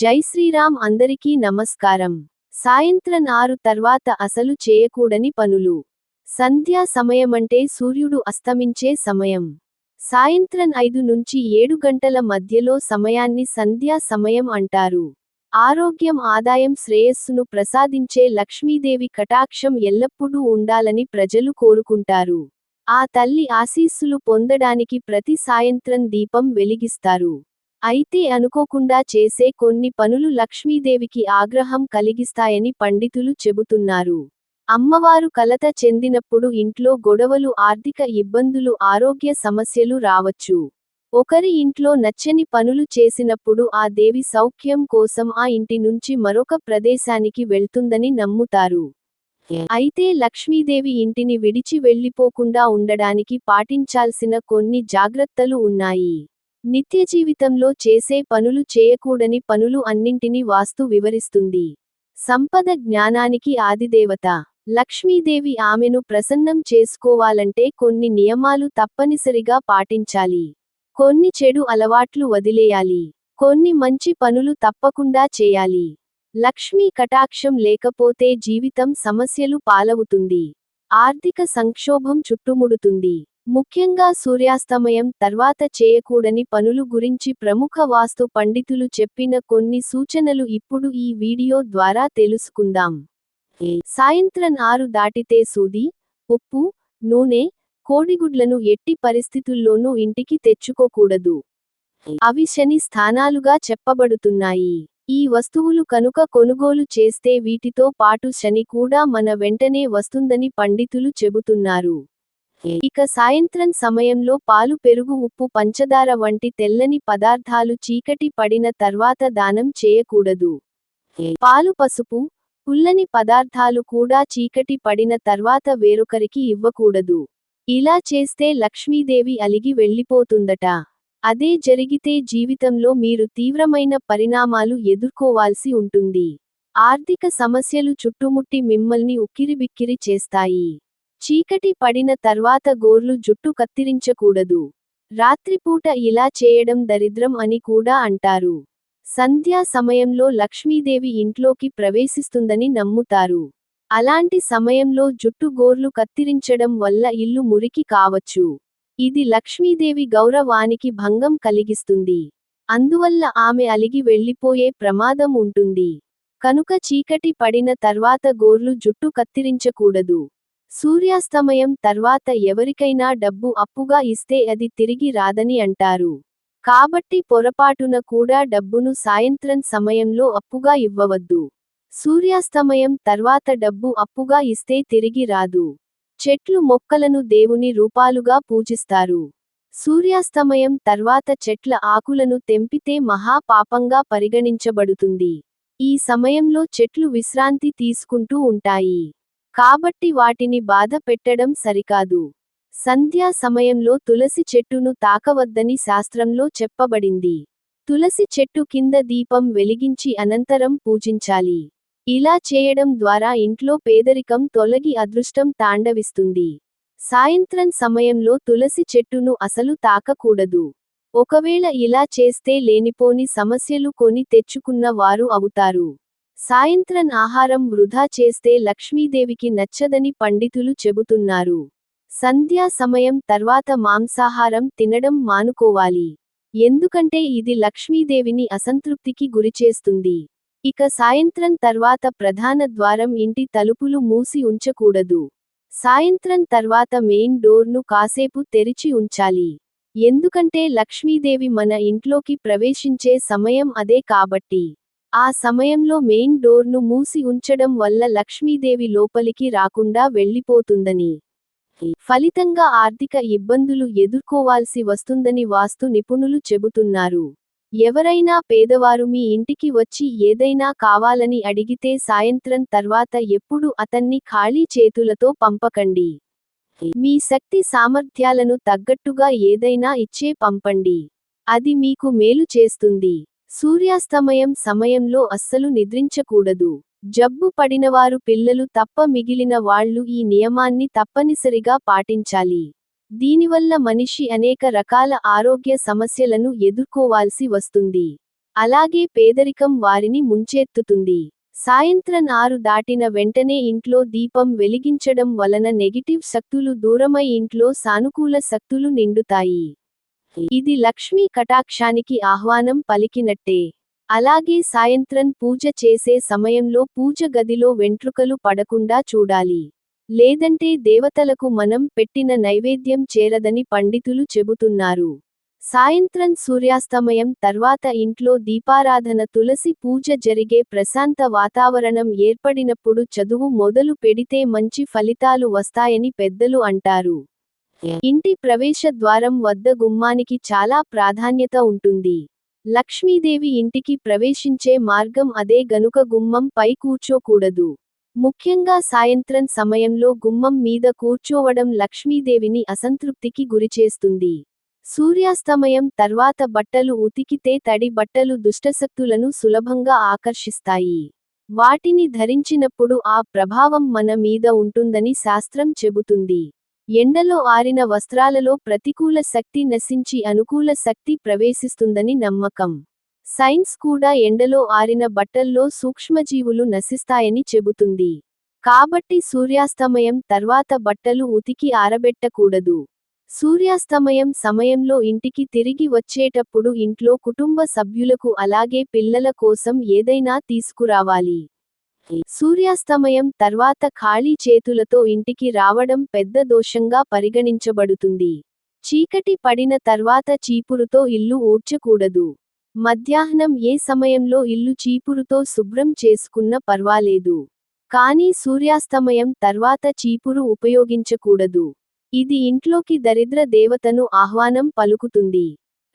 జై శ్రీరామ్ అందరికీ నమస్కారం. సాయంత్రం ఆరు తర్వాత అసలు చేయకూడని పనులు. సంధ్యా సమయమంటే సూర్యుడు అస్తమించే సమయం. సాయంత్రం ఐదు నుంచి ఏడు గంటల మధ్యలో సమయాన్ని సంధ్యా సమయం అంటారు. ఆరోగ్యం ఆదాయం శ్రేయస్సును ప్రసాదించే లక్ష్మీదేవి కటాక్షం ఎల్లప్పుడూ ఉండాలని ప్రజలు కోరుకుంటారు. ఆ తల్లి ఆశీస్సులు పొందడానికి ప్రతి సాయంత్రం దీపం వెలిగిస్తారు. అయితే అనుకోకుండా చేసే కొన్ని పనులు లక్ష్మీదేవికి ఆగ్రహం కలిగిస్తాయని పండితులు చెబుతున్నారు. అమ్మవారు కలత చెందినప్పుడు ఇంట్లో గొడవలు ఆర్థిక ఇబ్బందులు ఆరోగ్య సమస్యలు రావచ్చు. ఒకరి ఇంట్లో నచ్చని పనులు చేసినప్పుడు ఆ దేవి సౌఖ్యం కోసం ఆ ఇంటి నుంచి మరొక ప్రదేశానికి వెళ్తుందని నమ్ముతారు. అయితే లక్ష్మీదేవి ఇంటిని విడిచి వెళ్ళిపోకుండా ఉండడానికి పాటించాల్సిన కొన్ని జాగ్రత్తలు ఉన్నాయి. నిత్య జీవితంలో చేసే పనులు చేయకూడని పనులు అన్నింటినీ వాస్తు వివరిస్తుంది. సంపద జ్ఞానానికి ఆదిదేవత. లక్ష్మీదేవి ఆమెను ప్రసన్నం చేసుకోవాలంటే కొన్ని నియమాలు తప్పనిసరిగా పాటించాలి. కొన్ని చెడు అలవాట్లు వదిలేయాలి. కొన్ని మంచి పనులు తప్పకుండా చేయాలి. లక్ష్మీ కటాక్షం లేకపోతే జీవితం సమస్యలు పాలవుతుంది. ఆర్థిక సంక్షోభం చుట్టుముడుతుంది. ముఖ్యంగా సూర్యాస్తమయం తర్వాత చేయకూడని పనులు గురించి ప్రముఖ వాస్తు పండితులు చెప్పిన కొన్ని సూచనలు ఇప్పుడు ఈ వీడియో ద్వారా తెలుసుకుందాం. సాయంత్రం ఆరు దాటితే సూది ఉప్పు నూనె కోడిగుడ్లను ఎట్టి పరిస్థితుల్లోనూ ఇంటికి తెచ్చుకోకూడదు. అవి శని స్థానాలుగా చెప్పబడుతున్నాయి. ఈ వస్తువులు కనుక కొనుగోలు చేస్తే వీటితో పాటు శని కూడా మన వెంటనే వస్తుందని పండితులు చెబుతున్నారు. ఇక సాయంత్రం సమయంలో పాలు పెరుగు ఉప్పు పంచదార వంటి తెల్లని పదార్థాలు చీకటి పడిన తర్వాత దానం చేయకూడదు. పాలు పసుపు పుల్లని పదార్థాలు కూడా చీకటి పడిన తర్వాత వేరొకరికి ఇవ్వకూడదు. ఇలా చేస్తే లక్ష్మీదేవి అలిగి వెళ్ళిపోతుందట. అదే జరిగితే జీవితంలో మీరు తీవ్రమైన పరిణామాలు ఎదుర్కోవాల్సి ఉంటుంది. ఆర్థిక సమస్యలు చుట్టుముట్టి మిమ్మల్ని ఉక్కిరిబిక్కిరి చేస్తాయి. చీకటి పడిన తర్వాత గోర్లు జుట్టు కత్తిరించకూడదు. రాత్రిపూట ఇలా చేయడం దరిద్రం అని కూడా అంటారు. సంధ్యా సమయంలో లక్ష్మీదేవి ఇంట్లోకి ప్రవేశిస్తుందని నమ్ముతారు. అలాంటి సమయంలో జుట్టు గోర్లు కత్తిరించడం వల్ల ఇల్లు మురికి కావచ్చు. ఇది లక్ష్మీదేవి గౌరవానికి భంగం కలిగిస్తుంది. అందువల్ల ఆమె అలిగి వెళ్ళిపోయే ప్రమాదం ఉంటుంది. కనుక చీకటి పడిన తర్వాత గోర్లు జుట్టు కత్తిరించకూడదు. సూర్యాస్తమయం తర్వాత ఎవరికైనా డబ్బు అప్పుగా ఇస్తే అది తిరిగి రాదని అంటారు. కాబట్టి పొరపాటున కూడా డబ్బును సాయంత్రం సమయంలో అప్పుగా ఇవ్వవద్దు. సూర్యాస్తమయం తర్వాత డబ్బు అప్పుగా ఇస్తే తిరిగి రాదు. చెట్లు మొక్కలను దేవుని రూపాలుగా పూజిస్తారు. సూర్యాస్తమయం తర్వాత చెట్ల ఆకులను తెంపితే మహాపాపంగా పరిగణించబడుతుంది. ఈ సమయంలో చెట్లు విశ్రాంతి తీసుకుంటూ ఉంటాయి. కాబట్టి వాటిని బాధ పెట్టడం సరికాదు. సంధ్యా సమయంలో తులసి చెట్టును తాకవద్దని శాస్త్రంలో చెప్పబడింది. తులసి చెట్టు కింద దీపం వెలిగించి అనంతరం పూజించాలి. ఇలా చేయడం ద్వారా ఇంట్లో పేదరికం తొలగి అదృష్టం తాండవిస్తుంది. సాయంత్రం సమయంలో తులసి చెట్టును అసలు తాకకూడదు. ఒకవేళ ఇలా చేస్తే లేనిపోని సమస్యలు కొని తెచ్చుకున్న వారు అవుతారు. సాయంత్రం ఆహారం వృధా చేస్తే లక్ష్మీదేవికి నచ్చదని పండితులు చెబుతున్నారు. సంధ్యా సమయం తర్వాత మాంసాహారం తినడం మానుకోవాలి. ఎందుకంటే ఇది లక్ష్మీదేవిని అసంతృప్తికి గురిచేస్తుంది. ఇక సాయంత్రం తర్వాత ప్రధాన ద్వారం ఇంటి తలుపులు మూసి ఉంచకూడదు. సాయంత్రం తర్వాత మెయిన్ డోర్ను కాసేపు తెరిచి ఉంచాలి. ఎందుకంటే లక్ష్మీదేవి మన ఇంట్లోకి ప్రవేశించే సమయం అదే కాబట్టి. ఆ సమయంలో మెయిన్ డోర్ను మూసి ఉంచడం వల్ల లక్ష్మీదేవి లోపలికి రాకుండా వెళ్ళిపోతుందని. ఫలితంగా ఆర్థిక ఇబ్బందులు ఎదుర్కోవాల్సి వస్తుందని వాస్తు నిపుణులు చెబుతున్నారు. ఎవరైనా పేదవారు మీ ఇంటికి వచ్చి ఏదైనా కావాలని అడిగితే సాయంత్రం తర్వాత ఎప్పుడు అతన్ని ఖాళీ చేతులతో పంపకండి. మీ శక్తి సామర్థ్యాలను తగ్గట్టుగా ఏదైనా ఇచ్చే పంపండి. అది మీకు మేలు చేస్తుంది. సూర్యాస్తమయం సమయంలో అస్సలు నిద్రించకూడదు. జబ్బు పడినవారు పిల్లలు తప్ప మిగిలిన వాళ్ళు ఈ నియమాన్ని తప్పనిసరిగా పాటించాలి. దీనివల్ల మనిషి అనేక రకాల ఆరోగ్య సమస్యలను ఎదుర్కోవాల్సి వస్తుంది. అలాగే పేదరికం వారిని ముంచెత్తుతుంది. సాయంత్రం ఆరు దాటిన వెంటనే ఇంట్లో దీపం వెలిగించడం వలన నెగిటివ్ శక్తులు దూరమై ఇంట్లో సానుకూల శక్తులు నిండుతాయి. ఇది లక్ష్మీ కటాక్షానికి ఆహ్వానం పలికినట్టే. అలాగే సాయంత్రం పూజ చేసే సమయంలో పూజ గదిలో వెంట్రుకలు పడకుండా చూడాలి. లేదంటే దేవతలకు మనం పెట్టిన నైవేద్యం చేరదని పండితులు చెబుతున్నారు. సాయంత్రం సూర్యాస్తమయం తర్వాత ఇంట్లో దీపారాధన తులసి పూజ జరిగే ప్రశాంత వాతావరణం ఏర్పడినప్పుడు చదువు మొదలు పెడితే మంచి ఫలితాలు వస్తాయని పెద్దలు అంటారు. ఇంటి ప్రవేశ ద్వారం వద్ద గుమ్మానికి చాలా ప్రాధాన్యత ఉంటుంది. లక్ష్మీదేవి ఇంటికి ప్రవేశించే మార్గం అదే గనుక గుమ్మం పై కూర్చోకూడదు. ముఖ్యంగా సాయంత్రం సమయంలో గుమ్మం మీద కూర్చోవడం లక్ష్మీదేవిని అసంతృప్తికి గురిచేస్తుంది. సూర్యాస్తమయం తర్వాత బట్టలు ఉతికితే తడి బట్టలు దుష్టశక్తులను సులభంగా ఆకర్షిస్తాయి. వాటిని ధరించినప్పుడు ఆ ప్రభావం మన మీద ఉంటుందని శాస్త్రం చెబుతుంది. ఎండలో ఆరిన వస్త్రాలలో ప్రతికూల శక్తి నశించి అనుకూల శక్తి ప్రవేశిస్తుందని నమ్మకం. సైన్స్ కూడా ఎండలో ఆరిన బట్టల్లో సూక్ష్మజీవులు నశిస్తాయని చెబుతుంది. కాబట్టి సూర్యాస్తమయం తర్వాత బట్టలు ఉతికి ఆరబెట్టకూడదు. సూర్యాస్తమయం సమయంలో ఇంటికి తిరిగి వచ్చేటప్పుడు ఇంట్లో కుటుంబ సభ్యులకు అలాగే పిల్లల కోసం ఏదైనా తీసుకురావాలి. సూర్యాస్తమయం తర్వాత ఖాళీ చేతులతో ఇంటికి రావడం పెద్ద దోషంగా పరిగణించబడుతుంది. చీకటి పడిన తర్వాత చీపురుతో ఇల్లు ఊడ్చకూడదు. మధ్యాహ్నం ఏ సమయంలో ఇల్లు చీపురుతో శుభ్రం చేసుకున్న పర్వాలేదు. కానీ సూర్యాస్తమయం తర్వాత చీపురు ఉపయోగించకూడదు. ఇది ఇంట్లోకి దరిద్ర దేవతను ఆహ్వానం పలుకుతుంది.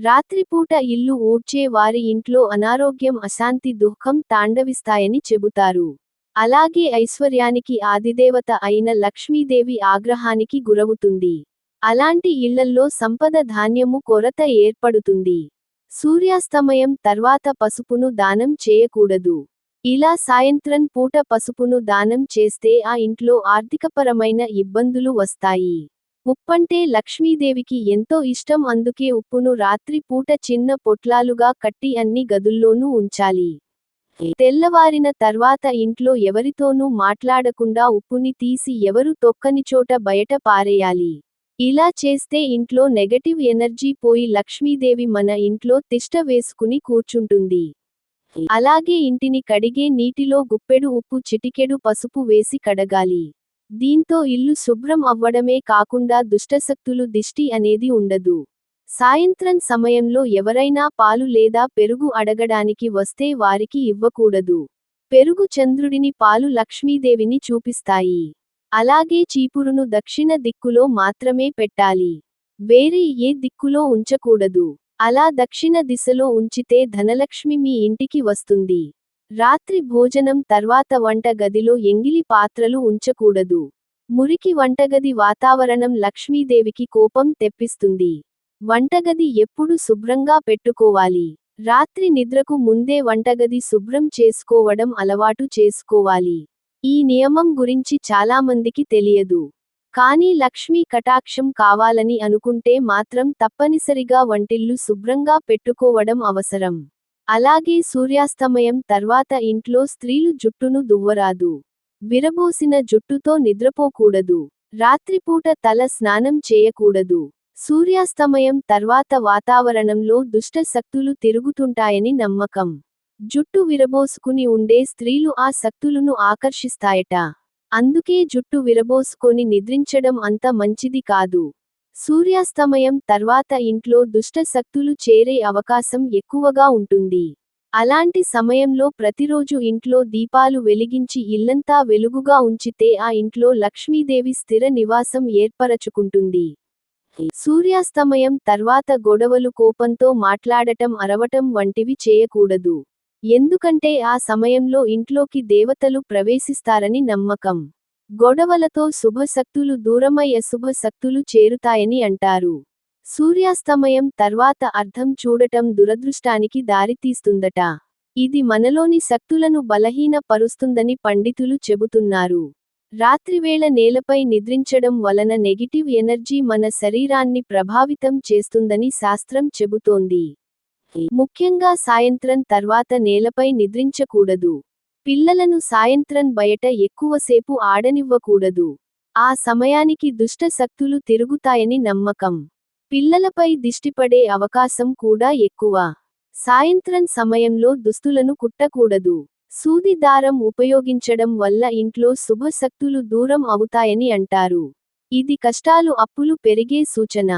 రాత్రిపూట ఇల్లు ఊడ్చే వారి ఇంట్లో అనారోగ్యం అశాంతి దుఃఖం తాండవిస్తాయని చెబుతారు. అలాగే ఐశ్వర్యానికి ఆదిదేవత అయిన లక్ష్మీదేవి ఆగ్రహానికి గురవుతుంది. అలాంటి ఇళ్ళల్లో సంపద ధాన్యము కొరత ఏర్పడుతుంది. సూర్యాస్తమయం తర్వాత పసుపును దానం చేయకూడదు. ఇలా సాయంత్రం పూట పసుపును దానం చేస్తే ఆ ఇంట్లో ఆర్థికపరమైన ఇబ్బందులు వస్తాయి. ఉప్పంటే లక్ష్మీదేవికి ఎంతో ఇష్టం అందుకే ఉప్పును రాత్రి పూట చిన్న పొట్లాలుగా కట్టి అన్ని గదుల్లోనూ ఉంచాలి. తెల్లవారిన తర్వాత ఇంట్లో ఎవరితోనూ మాట్లాడకుండా ఉప్పుని తీసి ఎవరు తొక్కని చోట బయట పారేయాలి. ఇలా చేస్తే ఇంట్లో నెగటివ్ ఎనర్జీ పోయి లక్ష్మీదేవి మన ఇంట్లో తిష్ట వేసుకుని కూర్చుంటుంది. అలాగే ఇంటిని కడిగే నీటిలో గుప్పెడు ఉప్పు చిటికెడు పసుపు వేసి కడగాలి. దీంతో ఇల్లు శుభ్రం అవ్వడమే కాకుండా దుష్టశక్తులు దిష్టి అనేది ఉండదు. సాయంత్రం సమయంలో ఎవరైనా పాలు లేదా పెరుగు అడగడానికి వస్తే వారికి ఇవ్వకూడదు. పెరుగు చంద్రుడిని పాలు లక్ష్మీదేవిని చూపిస్తాయి. అలాగే చీపురును దక్షిణ దిక్కులో మాత్రమే పెట్టాలి. వేరే ఏ దిక్కులో ఉంచకూడదు. అలా దక్షిణ దిశలో ఉంచితే ధనలక్ష్మి మీ ఇంటికి వస్తుంది. రాత్రి భోజనం తర్వాత వంట గదిలో ఎంగిలి పాత్రలు ఉంచకూడదు. మురికి వంటగది వాతావరణం లక్ష్మీదేవికి కోపం తెప్పిస్తుంది. వంటగది ఎప్పుడు శుభ్రంగా పెట్టుకోవాలి. రాత్రి నిద్రకు ముందే వంటగది శుభ్రం చేసుకోవడం అలవాటు చేసుకోవాలి. ఈ నియమం గురించి చాలామందికి తెలియదు. కానీ లక్ష్మీ కటాక్షం కావాలని అనుకుంటే మాత్రం తప్పనిసరిగా వంటిల్లు శుభ్రంగా పెట్టుకోవడం అవసరం. అలాగే సూర్యాస్తమయం తర్వాత ఇంట్లో స్త్రీలు జుట్టును దువ్వరాదు. విరబోసిన జుట్టుతో నిద్రపోకూడదు. రాత్రిపూట తల స్నానం చేయకూడదు. సూర్యాస్తమయం తర్వాత వాతావరణంలో దుష్ట శక్తులు తిరుగుతుంటాయని నమ్మకం. జుట్టు విరబోసుకుని ఉండే స్త్రీలు ఆ శక్తులను ఆకర్షిస్తాయట. అందుకే జుట్టు విరబోసుకొని నిద్రించడం అంత మంచిది కాదు. సూర్యాస్తమయం తర్వాత ఇంట్లో దుష్ట శక్తులు చేరే అవకాశం ఎక్కువగా ఉంటుంది. అలాంటి సమయంలో ప్రతిరోజు ఇంట్లో దీపాలు వెలిగించి ఇల్లంతా వెలుగుగా ఉంచితే ఆ ఇంట్లో లక్ష్మీదేవి స్థిర నివాసం ఏర్పరచుకుంటుంది. సూర్యాస్తమయం తర్వాత గొడవలు కోపంతో మాట్లాడటం అరవటం వంటివి చేయకూడదు. ఎందుకంటే ఆ సమయంలో ఇంట్లోకి దేవతలు ప్రవేశిస్తారని నమ్మకం. గొడవలతో శుభశక్తులు దూరమయ్య శుభశక్తులు చేరుతాయని అంటారు. సూర్యాస్తమయం తర్వాత అర్థం చూడటం దురదృష్టానికి దారితీస్తుందట ఇది మనలోని శక్తులను బలహీన పరుస్తుందని పండితులు చెబుతున్నారు. రాత్రివేళ నేలపై నిద్రించడం వలన నెగిటివ్ ఎనర్జీ మన శరీరాన్ని ప్రభావితం చేస్తుందని శాస్త్రం చెబుతోంది. ముఖ్యంగా సాయంత్రం తర్వాత నేలపై నిద్రించకూడదు. పిల్లలను సాయంత్రం బయట ఎక్కువసేపు ఆడనివ్వకూడదు. ఆ సమయానికి దుష్ట శక్తులు తిరుగుతాయని నమ్మకం. పిల్లలపై దిష్టిపడే అవకాశం కూడా ఎక్కువ. సాయంత్రం సమయంలో దుస్తులను కుట్టకూడదు. సూది దారం ఉపయోగించడం వల్ల ఇంట్లో శుభశక్తులు దూరం అవుతాయని అంటారు. ఇది కష్టాలు అప్పులు పెరిగే సూచన.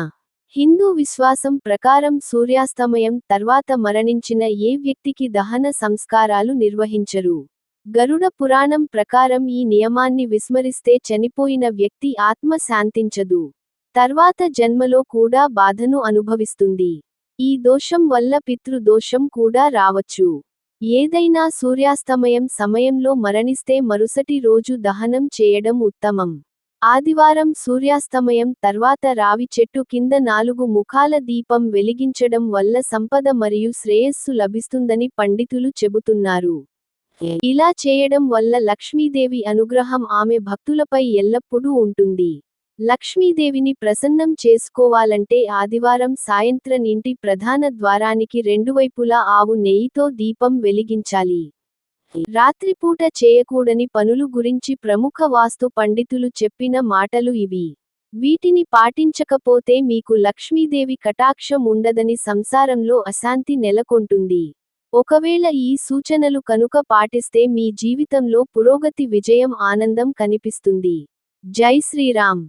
హిందూ విశ్వాసం ప్రకారం సూర్యాస్తమయం తర్వాత మరణించిన ఏ వ్యక్తికి దహన సంస్కారాలు నిర్వహించరు. గరుడ పురాణం ప్రకారం ఈ నియమాన్ని విస్మరిస్తే చనిపోయిన వ్యక్తి ఆత్మ శాంతించదు. తర్వాత జన్మలో కూడా బాధను అనుభవిస్తుంది. ఈ దోషం వల్ల పితృదోషం కూడా రావచ్చు. ఏదైనా సూర్యాస్తమయం సమయంలో మరణిస్తే మరుసటి రోజు దహనం చేయడం ఉత్తమం. ఆదివారం సూర్యాస్తమయం తర్వాత రావి చెట్టు కింద నాలుగు ముఖాల దీపం వెలిగించడం వల్ల సంపద మరియు శ్రేయస్సు లభిస్తుందని పండితులు చెబుతున్నారు. ఇలా చేయడం వల్ల లక్ష్మీదేవి అనుగ్రహం ఆమె భక్తులపై ఎల్లప్పుడూ ఉంటుంది. లక్ష్మీదేవిని ప్రసన్నం చేసుకోవాలంటే ఆదివారం సాయంత్రం ఇంటి ప్రధాన ద్వారానికి రెండువైపులా ఆవు నెయ్యితో దీపం వెలిగించాలి. రాత్రిపూట చేయకూడని పనులు గురించి ప్రముఖ వాస్తు పండితులు చెప్పిన మాటలు ఇవి. వీటిని పాటించకపోతే మీకు లక్ష్మీదేవి కటాక్షం ఉండదని సంసారంలో అశాంతి నెలకొంటుంది. ఒకవేళ ఈ సూచనలు కనుక పాటిస్తే మీ జీవితంలో పురోగతి విజయం ఆనందం కనిపిస్తుంది. జై శ్రీరామ్.